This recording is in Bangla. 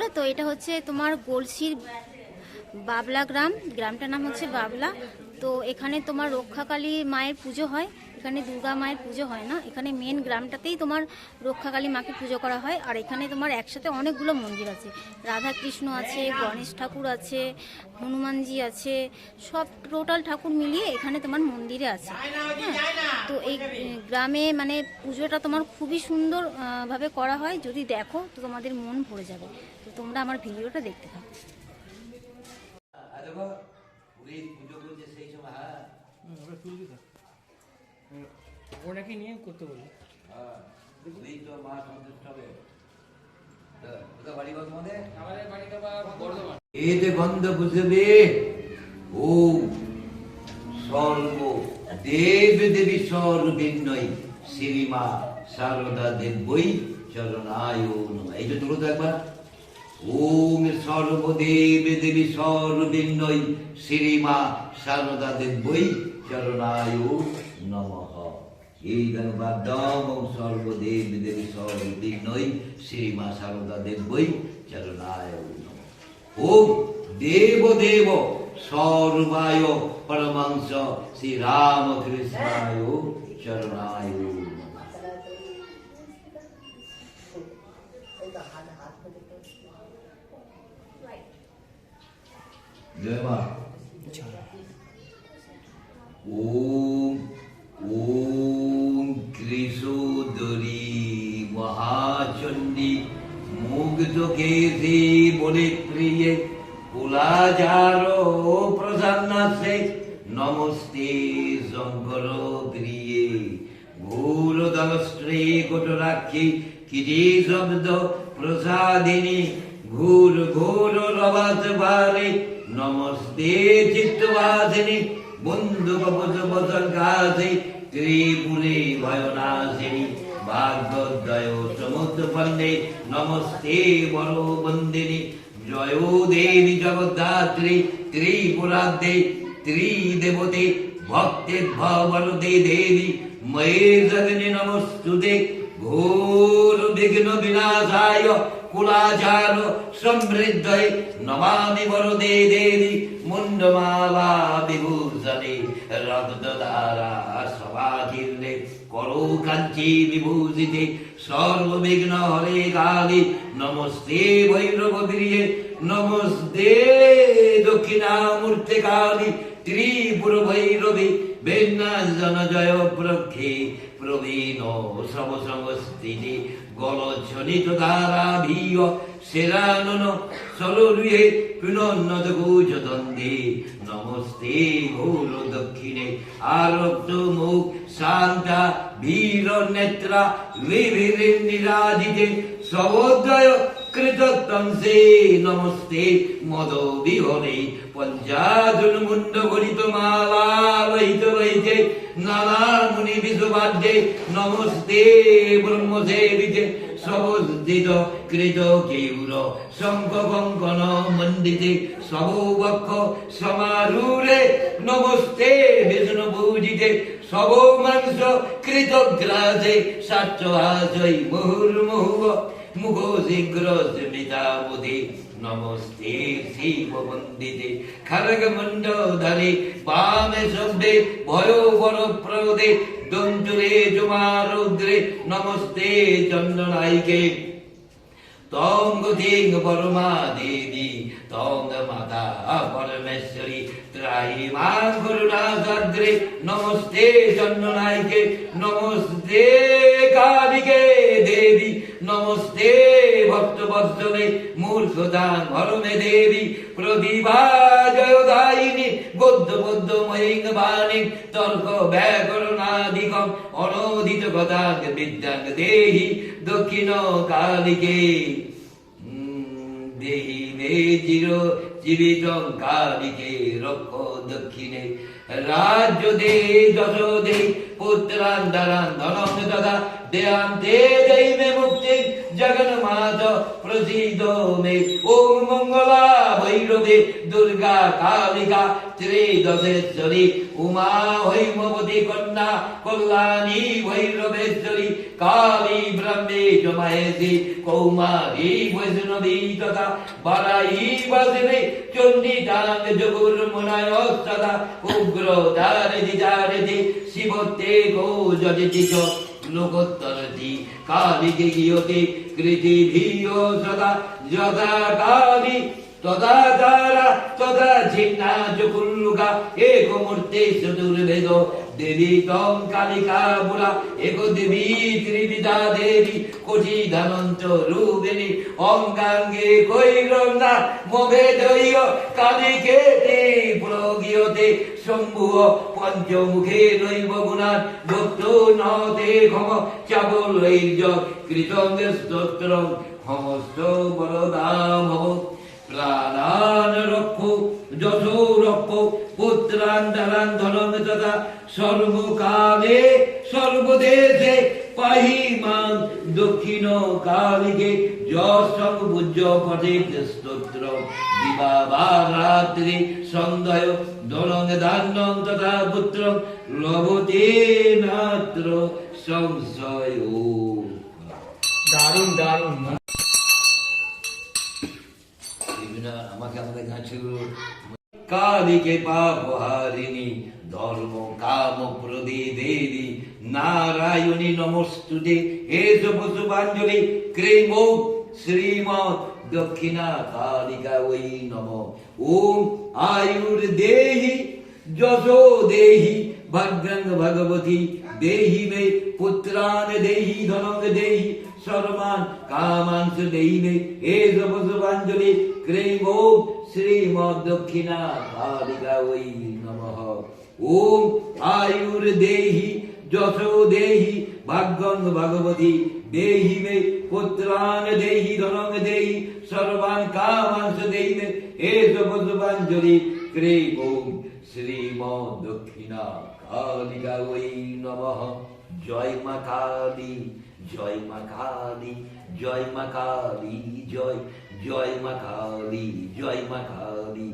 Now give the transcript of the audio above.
বন্ধুরা তো এটা হচ্ছে তোমার গলসির বাবলা গ্রাম। গ্রামটার নাম হচ্ছে বাবলা। তো এখানে তোমার রক্ষাকালী মায়ের পুজো হয়। এখানে দুর্গা মায়ের পুজো হয় না। এখানে মেন গ্রামটাতেই তোমার রক্ষাকালী মাকে পুজো করা হয়। আর এখানে তোমার একসাথে অনেকগুলো মন্দির আছে। রাধা কৃষ্ণ আছে গণেশ ঠাকুর আছে হনুমানজি আছে সব টোটাল ঠাকুর মিলিয়ে এখানে তোমার মন্দিরে আছে। হ্যাঁ তো এই গ্রামে মানে পুজোটা তোমার খুবই সুন্দরভাবে করা হয়। যদি দেখো তো তোমাদের মন ভরে যাবে। তো তোমরা আমার ভিডিওটা দেখতে থাকো। আর দেখো পুরীর পুজো করছে সেই সময় হ্যাঁ? ওটাকে নিয়ে করতে বলি। হ্যাঁ তো মা সন্তুষ্ট হবে তো, কোথায় বাড়ি ঘর তোমাদের আমাদের বাড়িটা বা বর্ধমান। এতে গন্ধ বুঝবে? ও সর্ব দেব দেবী সর্বিন্নয় শ্রীমা সারদা দেবই চরণায় নমঃ। এই যে তুলো তো একবার। ওম সর্বদেব দেবী সর্বিন্নয় শ্রীমা সারদা দেবই এই গণবাদ্যম সর্বদেব দেবী সর্বিন্নয় শ্রীমা সারদা দেবই চরণায় ওম দেব দেব সর্বায় পরমাংস শ্রী রামকৃষ্ণায় চরণায় জয় মা। ওম কেশে বলে প্রিয়ে কুলাচার প্রসন্নাসে নমস্তে শঙ্কর প্রিয়ে ঘোর দলস্ত্রী কটরাক্ষী কিরে শব্দ প্রসাদিনী ঘোর ঘোর রবাস বারে, নমস্তে চিত্তবাসিনী বন্ধু কবচ বচন কাছে ত্রিপুরে ভয়নাশিনী ভাগ্যোদয় সমুদ্র পন্ডে নমস্তে বড় বন্দিনী। জয় দেবী জগদ্ধাত্রী ত্রিপুরাদ্দে ত্রিদেবতে ভক্তে ভবরদে দেবী। ময়ে জগনে নমস্তুতে ঘোর বিঘ্ন বিনাশায় কুলাচার সমৃদ্ধয়ে নমামি বরদে দেবী। মুন্ডমালা বিভূষণে রক্ত দ্বারা সবাধীর্ণে করো কাঞ্চি বিভূষিতে সর্ববিঘ্ন হরে কালী নমস্তে ভৈরব প্রিয়ে নমস্তে দক্ষিণামূর্তে কালী ত্রিপুর ভৈরবী বেন্যাজন জয় প্রক্ষে প্রবীণ সব সংস্থিতি গলছনিত দ্বারা ভিয় সেরানন সরলুয়ে পুনন্নত গুজদন্দে নমস্তে ঘোর দক্ষিণে। আরক্ত মুখ শান্তা বীর নেত্রা বিভির নিরাধিতে সবোদয় কৃতত্তংসে নমস্তে, মদ বিহনে পঞ্চাজন মুন্ড গণিত মালা লহিত রহিতে নানা মুনি বিশ্ববাদ্যে নমস্তে ব্রহ্ম সেবিতে সবুদ্দিত কৃত কেউর শঙ্খ কঙ্কন মন্ডিতে সববক্ষ সমারূঢ়ে, নমস্তে, বিষ্ণু পূজিতে, সব মাংস কৃত গ্রাসে সাচ্য আশয় মুহুর্মুহুব মুখ শীঘ্র নমস্তে শিব বন্দিতে। খড়গ মন্ড বামে সভ্যে ভয় জুমারুদ্রে নমস্তে তঙ্গ দিং দেবী মাতা পরমেশ্বরী। নমস্তে চন্দনাইকে নমস্তে। নমস্তে ভক্ত বৎসলে মূর্খ দান ভরমে দেবী জয়দায়িনী মহিং বাণী তর্ক দেহি, দক্ষিণ কালিকে। দেহি মে চির জীবিত কালিকে রক্ষ দক্ষিণে। রাজ্য দে যশ দে পুত্রান দারান ধনম তথা দৈবে মুক্তি জগন্মাত প্রসিদ মে। ওম মঙ্গলা ভৈরবে, দুর্গা কালিকা ত্রিদশেশ্বরী উমা হৈমবতী কন্যা তথা বারাই বাসিনী চণ্ডী টাঙ্গ জগুর মুনায় সদা উগ্র দারদি দারদি শিবতে গো যদিতি সদা যদা তদা ছিন্না চকুল্লুকা এক মূর্তি চতুর্ভেদ দেবী তম কালিকা বুলা এক দেবী ত্রিবিধা দেবী, কোটি ধনন্ত রূপিণী, অঙ্গাঙ্গে কৈরন্না মভে দৈয় কালিকে তে প্রগিয়তে শম্ভুয় পঞ্চমুখে নৈব গুণান ভক্ত নতে ক্ষম চাবলৈর্য কৃতঙ্গ স্তোত্রম সমস্ত বলদাম ভব। প্রাণান রক্ষো যশো রক্ষো পুত্রান দারান ধনং তথা সর্বকালে, সর্বদেশে পাহি দক্ষিণ কালিকে যশং ভুজ পঠে স্তোত্র। দিবা রাত্রি সন্ধ্যয় ধনং ধান্যং তথা পুত্রং লভতে নাত্র সংশয় দারুণ দারুণ। আমাদের গাছগুলো। কালিকে পাপ হারিণী, ধর্ম, কাম, প্রদে, দেবী। নারায়ণী, নমস্তুতে। এস পুষ্পাঞ্জলি ক্রেম শ্রীমৎ দক্ষিণা কালিকা ওই নম। ওম আয়ুর দেহি যশো দেহি ভাগ্যং ভগবতী দেহি মে, পুত্রান দেহি, ধনং দেহি, সর্বান কামাংশ দেহি মে। এ পুষ্পাঞ্জলি ক্রেম শ্রীমদ দক্ষিণা কালিকা ওই নমঃ। ওম আয়ুর দেহি, ভাগ্যং ভগবতী দেহি মে, পুত্রান দেহি ধনং দেহি, সর্বান কামাংশ দেহি মে এ পুষ্পাঞ্জলি ক্রেম শ্রীমদ দক্ষিণা কালিকা ওই নমঃ। জয় মা কালী, জয় মা কালী, জয় মা কালী, জয় জয় মা কালী জয় মা কালী